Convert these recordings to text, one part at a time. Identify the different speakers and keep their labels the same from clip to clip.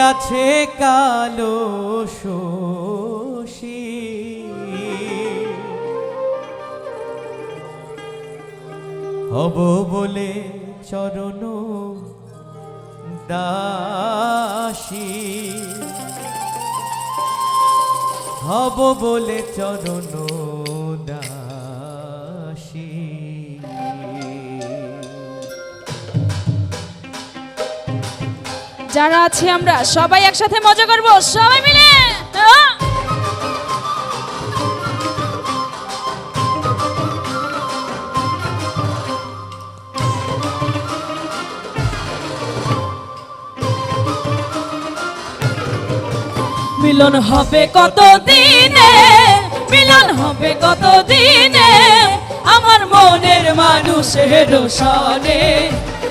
Speaker 1: আছে কালো শোষী হব বলে চরণ দাসী। হব বলে চরণ
Speaker 2: যারা আছি আমরা, সবাই একসাথে মজা করব, সবাই মিলে? হ্যাঁ? মিলন হবে কত দিনে মিলন হবে কত দিনে আমার মনের মানুষের সনে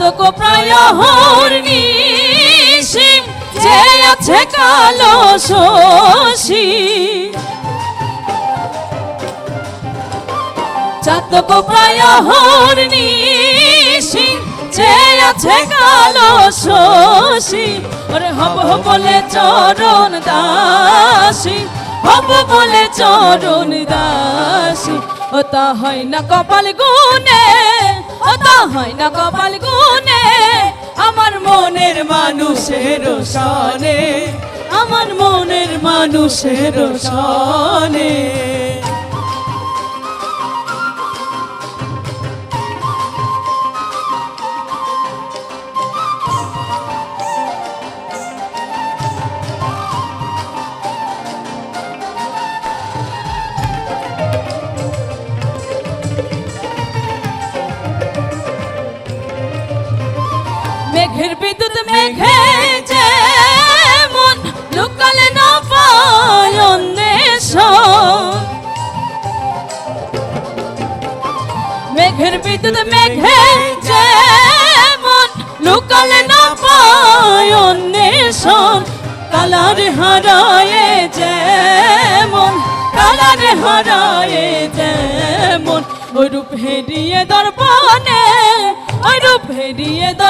Speaker 2: চাতক প্রায় হর্নিশি যে আছে কালো শশী। চাতক প্রায় হর্নিশি যে আছে কালো শশী। ওরে হব বলে চরণ দাসী, হব বলে চরণ দাসী। ও হয় না কপাল গুনে ও হয় না কপাল গুনে আমার মনের মানুষের সনে আমার মনের মানুষের সনে মেঘের বিদ্যুৎ মেঘে যেমন লুকালে না পায় মেঘের বিদ্যুৎ মেঘে যেমন লুকালে না পায় কালার হারায় যেমন, কালার হারায় যেমন, ওই রূপ হেরিয়ে দর্পণে, ওই রূপ হেরিয়ে দর্পণে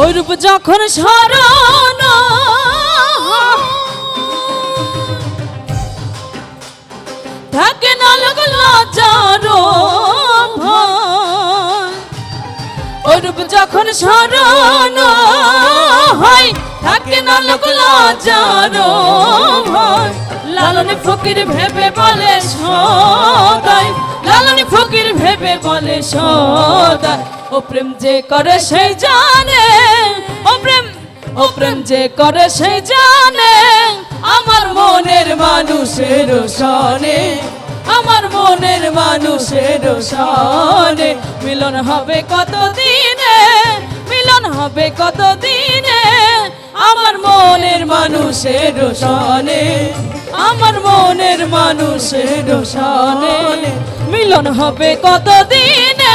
Speaker 2: ওই রূপ যখন স্মরণ থাকে না লোক লজ্জার ভয়। ওই রূপ যখন স্মরণ হয়, থাকে না লোক লজ্জার ভয়। লালনে ফকির ভেবে বলে সদাই, লালনে ফকির ভেবে বলে সদাই ও প্রেম যে করে সেই জানে। ও প্রেম ও প্রেম যে করে সেই জানে। আমার মনের মানুষের সনে, আমার মনের মানুষের সনে। মিলন হবে কত দিনে মিলন হবে কত দিনে আমার মনের মানুষের সনে, আমার মনের মানুষের সনে। মিলন হবে কত দিনে